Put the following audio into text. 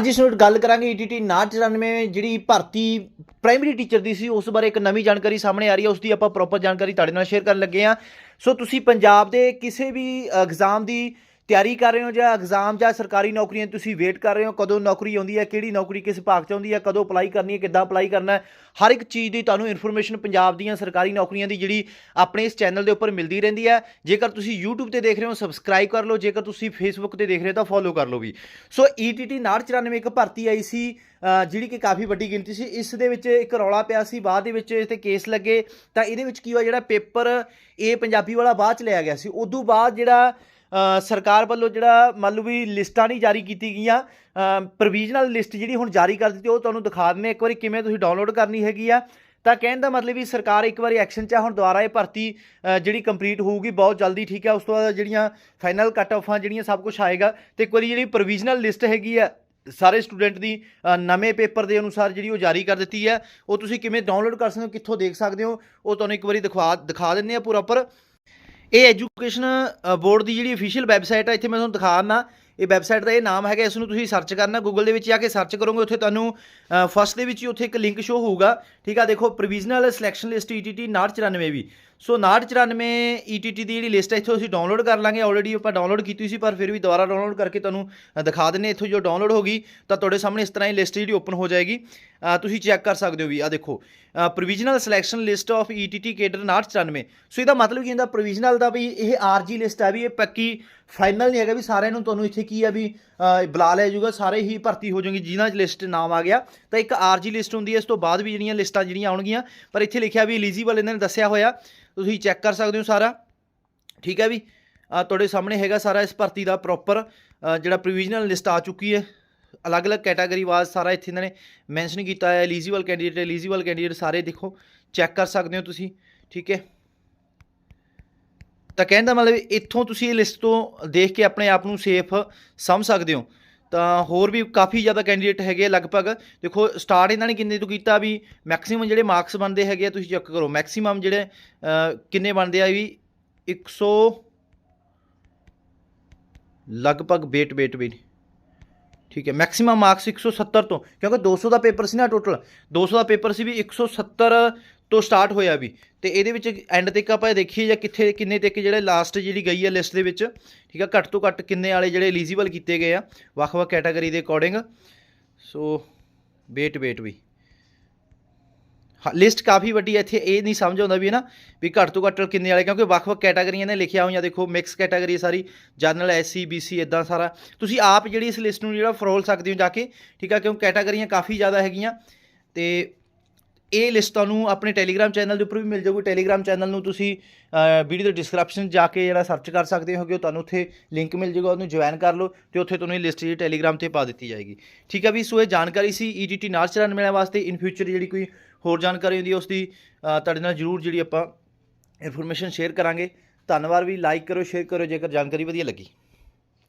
ਅੱਜ ਇਸ ਨੂੰ ਗੱਲ ਕਰਾਂਗੇ ਈਟੀਟੀ 994 ਜਿਹੜੀ ਭਰਤੀ ਪ੍ਰਾਇਮਰੀ ਟੀਚਰ ਦੀ ਸੀ, ਉਸ ਬਾਰੇ ਇੱਕ ਨਵੀਂ ਜਾਣਕਾਰੀ ਸਾਹਮਣੇ ਆ ਰਹੀ ਹੈ, ਉਸ ਦੀ ਆਪਾਂ ਪ੍ਰੋਪਰ ਜਾਣਕਾਰੀ ਤੁਹਾਡੇ ਨਾਲ ਸ਼ੇਅਰ ਕਰਨ ਲੱਗੇ ਆ ਸੋ ਤੁਸੀਂ ਪੰਜਾਬ ਦੇ ਕਿਸੇ ਵੀ ਐਗਜ਼ਾਮ ਦੀ ਤਿਆਰੀ ਕਰ ਰਹੇ ਹੋ ਜਾਂ ਐਗਜ਼ਾਮ ਜਾਂ ਸਰਕਾਰੀ ਨੌਕਰੀਆਂ ਤੁਸੀਂ ਵੇਟ ਕਰ ਰਹੇ ਹੋ? ਕਦੋਂ ਨੌਕਰੀ ਆਉਂਦੀ ਹੈ? ਕਿਹੜੀ ਨੌਕਰੀ ਕਿਸ ਭਾਗ 'ਚ ਆਉਂਦੀ ਹੈ? ਕਦੋਂ ਅਪਲਾਈ ਕਰਨੀ ਹੈ? ਕਿੱਦਾਂ ਅਪਲਾਈ ਕਰਨਾ ਹੈ? ਹਰ ਇੱਕ ਚੀਜ਼ ਦੀ ਤੁਹਾਨੂੰ ਇਨਫੋਰਮੇਸ਼ਨ ਪੰਜਾਬ ਦੀਆਂ ਸਰਕਾਰੀ ਨੌਕਰੀਆਂ ਦੀ ਜਿਹੜੀ ਆਪਣੇ ਇਸ ਚੈਨਲ ਦੇ ਉੱਪਰ ਮਿਲਦੀ ਰਹਿੰਦੀ ਹੈ। ਜੇਕਰ ਤੁਸੀਂ YouTube ਤੇ ਦੇਖ ਰਹੇ ਹੋ ਸਬਸਕ੍ਰਾਈਬ ਕਰ ਲਓ। ਜੇਕਰ ਤੁਸੀਂ Facebook ਤੇ ਦੇਖ ਰਹੇ ਹੋ, ਤਾਂ ਫੋਲੋ ਕਰ ਲਓ ਵੀ। ਸੋ E ETT 994 ਇੱਕ ਭਰਤੀ ਆਈ ਸੀ ਜਿਹੜੀ ਕਿ ਕਾਫੀ ਵੱਡੀ ਗਿਣਤੀ ਸੀ। ਇਸ ਦੇ ਵਿੱਚ ਇੱਕ ਰੌਲਾ ਪਿਆ ਸੀ। ਬਾਅਦ ਦੇ ਵਿੱਚ ਇਸ ਤੇ ਕੇਸ ਲੱਗੇ। ਤਾਂ ਇਹਦੇ ਵਿੱਚ ਕੀ ਹੋਇਆ, ਜਿਹੜਾ ਪੇਪਰ ਇਹ ਪੰਜਾਬੀ ਵਾਲਾ ਬਾਅਦ ਚ ਲਿਆ ਗਿਆ ਸੀ। ਉਦੋਂ ਬਾਅਦ ਜਿਹੜਾ ਸਰਕਾਰ ਵੱਲੋਂ ਜਿਹੜਾ ਮੰਨ ਲਓ ਵੀ ਲਿਸਟਾਂ ਨਹੀਂ ਜਾਰੀ ਕੀਤੀ ਗਈਆਂ ਪ੍ਰੋਵੀਜ਼ਨਲ ਲਿਸਟ ਜਿਹੜੀ ਹੁਣ ਜਾਰੀ ਕਰ ਦਿੱਤੀ, ਉਹ ਤੁਹਾਨੂੰ ਦਿਖਾ ਦਿੰਦੇ ਇੱਕ ਵਾਰੀ ਕਿਵੇਂ ਤੁਸੀਂ ਡਾਊਨਲੋਡ ਕਰਨੀ ਹੈਗੀ ਆ। ਤਾਂ ਕਹਿਣ ਦਾ ਮਤਲਬ ਵੀ ਸਰਕਾਰ ਇੱਕ ਵਾਰੀ ਐਕਸ਼ਨ 'ਚ ਆ, ਹੁਣ ਦੁਬਾਰਾ ਇਹ ਭਰਤੀ ਜਿਹੜੀ ਕੰਪਲੀਟ ਹੋਊਗੀ, ਬਹੁਤ ਜਲਦੀ ਠੀਕ ਹੈ ਉਸ ਤੋਂ ਬਾਅਦ ਜਿਹੜੀਆਂ ਫਾਈਨਲ ਕੱਟ ਆਫਾਂ ਜਿਹੜੀਆਂ ਸਭ ਕੁਝ ਆਏਗਾ। ਤੇ ਇੱਕ ਵਾਰੀ ਜਿਹੜੀ ਪ੍ਰੋਵੀਜ਼ਨਲ ਲਿਸਟ ਹੈਗੀ ਆ, ਸਾਰੇ ਸਟੂਡੈਂਟ ਦੀ ਨਵੇਂ ਪੇਪਰ ਦੇ ਅਨੁਸਾਰ ਜਿਹੜੀ ਉਹ ਜਾਰੀ ਕਰ ਦਿੱਤੀ ਹੈ ਉਹ ਤੁਸੀਂ ਕਿਵੇਂ ਡਾਊਨਲੋਡ ਕਰ ਸਕਦੇ ਹੋ, ਕਿੱਥੋਂ ਦੇਖ ਸਕਦੇ ਹੋ, ਉਹ ਤੁਹਾਨੂੰ ਇੱਕ ਵਾਰੀ ਦਿਖਾ ਦਿਖਾ ਦਿੰਦੇ ਆ ਪੂਰਾ ਪਰ ਇਹ ਐਜੂਕੇਸ਼ਨ ਬੋਰਡ ਦੀ ਜਿਹੜੀ ਅਫੀਸ਼ੀਅਲ ਵੈਬਸਾਈਟ ਆ ਇੱਥੇ ਮੈਂ ਤੁਹਾਨੂੰ ਦਿਖਾ ਦਿੰਦਾ। ਇਹ ਵੈਬਸਾਈਟ ਦਾ ਇਹ ਨਾਮ ਹੈਗਾ ਇਸ ਨੂੰ ਤੁਸੀਂ ਸਰਚ ਕਰਨਾ ਗੂਗਲ ਦੇ ਵਿੱਚ ਜਾ ਕੇ ਸਰਚ ਕਰੋਗੇ ਉੱਥੇ ਤੁਹਾਨੂੰ ਫਸਟ ਦੇ ਵਿੱਚ ਹੀ ਉੱਥੇ ਇੱਕ ਲਿੰਕ ਸ਼ੋ ਹੋਊਗਾ। ਠੀਕ ਆ ਦੇਖੋ ਪ੍ਰੋਵੀਜ਼ਨਲ ਸਿਲੈਕਸ਼ਨ ਲਿਸਟ ETT 994 ਵੀ। ਸੋ 994 ETT ਦੀ ਜਿਹੜੀ ਲਿਸਟ ਹੈ ਇੱਥੋਂ ਅਸੀਂ ਡਾਊਨਲੋਡ ਕਰ ਲਾਂਗੇ। ਆਲਰੇਡੀ ਆਪਾਂ ਡਾਊਨਲੋਡ ਕੀਤੀ ਸੀ ਪਰ ਫਿਰ ਵੀ ਦੁਬਾਰਾ ਡਾਊਨਲੋਡ ਕਰਕੇ ਤੁਹਾਨੂੰ ਅ, ਦਿਖਾ ਦਿੰਨੇ ਇੱਥੋਂ ਜੋ ਡਾਊਨਲੋਡ ਹੋ ਗਈ ਤਾਂ ਤੁਹਾਡੇ ਸਾਹਮਣੇ ਇਸ ਤਰ੍ਹਾਂ ਹੀ ਲਿਸਟ ਜਿਹੜੀ ਓਪਨ ਹੋ ਜਾਏਗੀ। ਤੁਸੀਂ ਚੈੱਕ ਕਰ ਸਕਦੇ ਹੋ ਵੀ ਆ ਦੇਖੋ provisional selection list of ETT cadre 994 so ਇਹਦਾ ਮਤਲਬ ਕੀ ਹੁੰਦਾ? ਪ੍ਰੋਵੀਜ਼ਨਲ ਦਾ ਵੀ ਇਹ ਆਰਜੀ ਲਿਸਟ ਆ ਵੀ ਇਹ ਪੱਕੀ ਫਾਈਨਲ ਨਹੀਂ ਹੈਗਾ ਵੀ ਸਾਰਿਆਂ ਨੂੰ ਤੁਹਾਨੂੰ ਇੱਥੇ ਕੀ ਆ ਵੀ ਬੁਲਾ ਲਿਆ ਜਾਊਗਾ, ਸਾਰੇ ਹੀ ਭਰਤੀ ਹੋ ਜਾਣਗੇ ਜਿਨ੍ਹਾਂ 'ਚ ਲਿਸਟ ਨਾਮ ਆ ਗਿਆ। ਤਾਂ ਇੱਕ ਆਰਜੀ ਲਿਸਟ ਹੁੰਦੀ ਹੈ, ਇਸ ਤੋਂ ਬਾਅਦ ਵੀ ਜਿਹੜੀਆਂ ਲਿਸਟਾਂ ਜਿਹੜੀਆਂ ਆਉਣਗੀਆਂ, ਪਰ ਇੱਥੇ ਲਿਖਿਆ ਵੀ ਐਲੀਜੀਬਲ ਇਹਨਾਂ ਨੇ ਦੱਸਿਆ ਹੋਇਆ, ਤੁਸੀਂ ਚੈੱਕ ਕਰ ਸਕਦੇ ਹੋ ਸਾਰਾ। ਠੀਕ ਹੈ ਵੀ ਤੁਹਾਡੇ ਸਾਹਮਣੇ ਹੈਗਾ ਸਾਰਾ ਇਸ ਭਰਤੀ ਦਾ ਪ੍ਰੋਪਰ ਜਿਹੜਾ ਪ੍ਰੋਵੀਜ਼ਨਲ ਲਿਸਟ ਆ ਚੁੱਕੀ ਹੈ। ਅਲੱਗ-ਅਲੱਗ ਕੈਟਾਗਰੀ ਵਾਈਜ਼ ਸਾਰਾ ਇੱਥੇ ਇਹਨਾਂ ਨੇ ਮੈਂਸ਼ਨ ਕੀਤਾ ਹੈ। ਐਲੀਜੀਬਲ ਕੈਂਡੀਡੇਟ ਐਲੀਜੀਬਲ ਕੈਂਡੀਡੇਟ ਸਾਰੇ ਦੇਖੋ ਚੈੱਕ ਕਰ ਸਕਦੇ ਹੋ ਤੁਸੀਂ। ਠੀਕ ਹੈ। ਤਾਂ ਕਹਿਣ ਦਾ ਮਤਲਬ ਇੱਥੋਂ ਤੁਸੀਂ ਇਹ ਲਿਸਟ ਤੋਂ ਦੇਖ ਕੇ ਆਪਣੇ ਆਪ ਨੂੰ ਸੇਫ ਸਮਝ ਸਕਦੇ ਹੋ। ਤਾਂ ਹੋਰ ਵੀ ਕਾਫੀ ਜ਼ਿਆਦਾ ਕੈਂਡੀਡੇਟ ਹੈਗੇ ਆ ਲਗਭਗ। ਦੇਖੋ ਸਟਾਰਟ ਇਹਨਾਂ ਨੇ ਕਿੰਨੇ ਤੋਂ ਕੀਤਾ ਵੀ ਮੈਕਸਿਮਮ ਜਿਹੜੇ ਮਾਰਕਸ ਬਣਦੇ ਹੈਗੇ ਆ, ਤੁਸੀਂ ਚੈੱਕ ਕਰੋ। ਮੈਕਸਿਮਮ ਜਿਹੜੇ ਕਿੰਨੇ ਬਣਦੇ ਆ ਵੀ 100 ਲਗਭਗ ਵੇਟ ਵੇਟ ਵੇਟ ਠੀਕ ਹੈ ਮੈਕਸਿਮਮ ਮਾਰਕਸ 170 ਤੋਂ ਕਿਉਂਕਿ 200 ਦਾ ਪੇਪਰ ਸੀ ਨਾ ਟੋਟਲ 200 ਦਾ ਪੇਪਰ ਸੀ ਵੀ 170 ਤੋਂ ਸਟਾਰਟ ਹੋਇਆ ਵੀ ਤੇ ਇਹਦੇ ਵਿੱਚ ਐਂਡ ਤੱਕ ਆਪਾਂ ਦੇਖੀਏ ਜਾਂ ਕਿੱਥੇ ਕਿੰਨੇ ਤੱਕ ਜਿਹੜੇ ਲਾਸਟ ਜਿਹੜੀ ਗਈ ਹੈ ਲਿਸਟ ਦੇ ਵਿੱਚ ਠੀਕ ਹੈ ਘੱਟ ਤੋਂ ਘੱਟ ਕਿੰਨੇ ਵਾਲੇ ਜਿਹੜੇ ਐਲੀਜੀਬਲ ਕੀਤੇ ਗਏ ਆ ਵੱਖ-ਵੱਖ ਕੈਟਾਗਰੀ ਦੇ ਅਕੋਰਡਿੰਗ ਸੋ ਵੇਟ ਵੇਟ ਵੀ ਲਿਸਟ ਕਾਫੀ ਵੱਡੀ ਹੈ, ਇੱਥੇ ਇਹ ਨਹੀਂ ਸਮਝ ਆਉਂਦਾ ਵੀ ਹੈ ਨਾ ਵੀ ਘੱਟ ਤੋਂ ਘੱਟ ਕਿੰਨੇ ਵਾਲੇ, ਕਿਉਂਕਿ ਵੱਖ-ਵੱਖ ਕੈਟਾਗਰੀਆਂ ਨੇ ਲਿਖਿਆ ਹੋਈਆਂ, ਦੇਖੋ ਮਿਕਸ ਕੈਟਾਗਰੀ ਸਾਰੀ ਜਨਰਲ ਐਸਸੀ ਬੀਸੀ ਇਦਾਂ ਸਾਰਾ। ਤੁਸੀਂ ਆਪ ਜਿਹੜੀ ਇਸ ਲਿਸਟ ਨੂੰ ਜਿਹੜਾ ਫਰੋਲ ਸਕਦੇ ਹੋ ਜਾ ਕੇ, ਠੀਕ ਆ ਕਿਉਂਕਿ ਕੈਟਾਗਰੀਆਂ ਕਾਫੀ ਜ਼ਿਆਦਾ ਹੈਗੀਆਂ, ਤੇ ਇਹ ਲਿਸਟ ਤੁਹਾਨੂੰ ਆਪਣੇ ਟੈਲੀਗ੍ਰਾਮ ਚੈਨਲ ਦੇ ਉੱਪਰ ਵੀ ਮਿਲ ਜਾਊਗੀ। ਟੈਲੀਗ੍ਰਾਮ ਚੈਨਲ ਨੂੰ ਤੁਸੀਂ ਵੀਡੀਓ ਦੇ ਡਿਸਕ੍ਰਿਪਸ਼ਨ ਜਾ ਕੇ ਜਿਹੜਾ ਸਰਚ ਕਰ ਸਕਦੇ ਹੋਗੇ ਤੁਹਾਨੂੰ ਉੱਥੇ ਲਿੰਕ ਮਿਲ ਜਾਊਗਾ, ਉਹਨੂੰ ਜੁਆਇਨ ਕਰ ਲਓ ਤੇ ਉੱਥੇ ਤੁਹਾਨੂੰ ਇਹ ਲਿਸਟ ਜਿਹੜੀ ਟੈਲੀਗ੍ਰਾਮ ਤੇ ਪਾ ਦਿੱਤੀ ਜਾਏਗੀ। ਠੀਕ ਹੈ ਵੀ, ਸੋ ਇਹ ਜਾਣਕਾਰੀ ਸੀ E EDT ਨਾਰਚਰਨ ਮਿਲਣ ਵਾਸਤੇ। ਇਨ ਫਿਊਚਰ ਜਿਹੜੀ ਕੋਈ ਹੋਰ ਜਾਣਕਾਰੀ ਹੁੰਦੀ ਹੈ ਉਸ ਦੀ ਤੁਹਾਡੇ ਨਾਲ ਜ਼ਰੂਰ ਜਿਹੜੀ ਆਪਾਂ ਇਨਫੋਰਮੇਸ਼ਨ ਸ਼ੇਅਰ ਕਰਾਂਗੇ। ਧੰਨਵਾਦ ਵੀ ਲਾਈਕ ਕਰੋ ਸ਼ੇਅਰ ਕਰੋ, ਜੇਕਰ ਜਾਣਕਾਰੀ ਵਧੀਆ ਲੱਗੀ।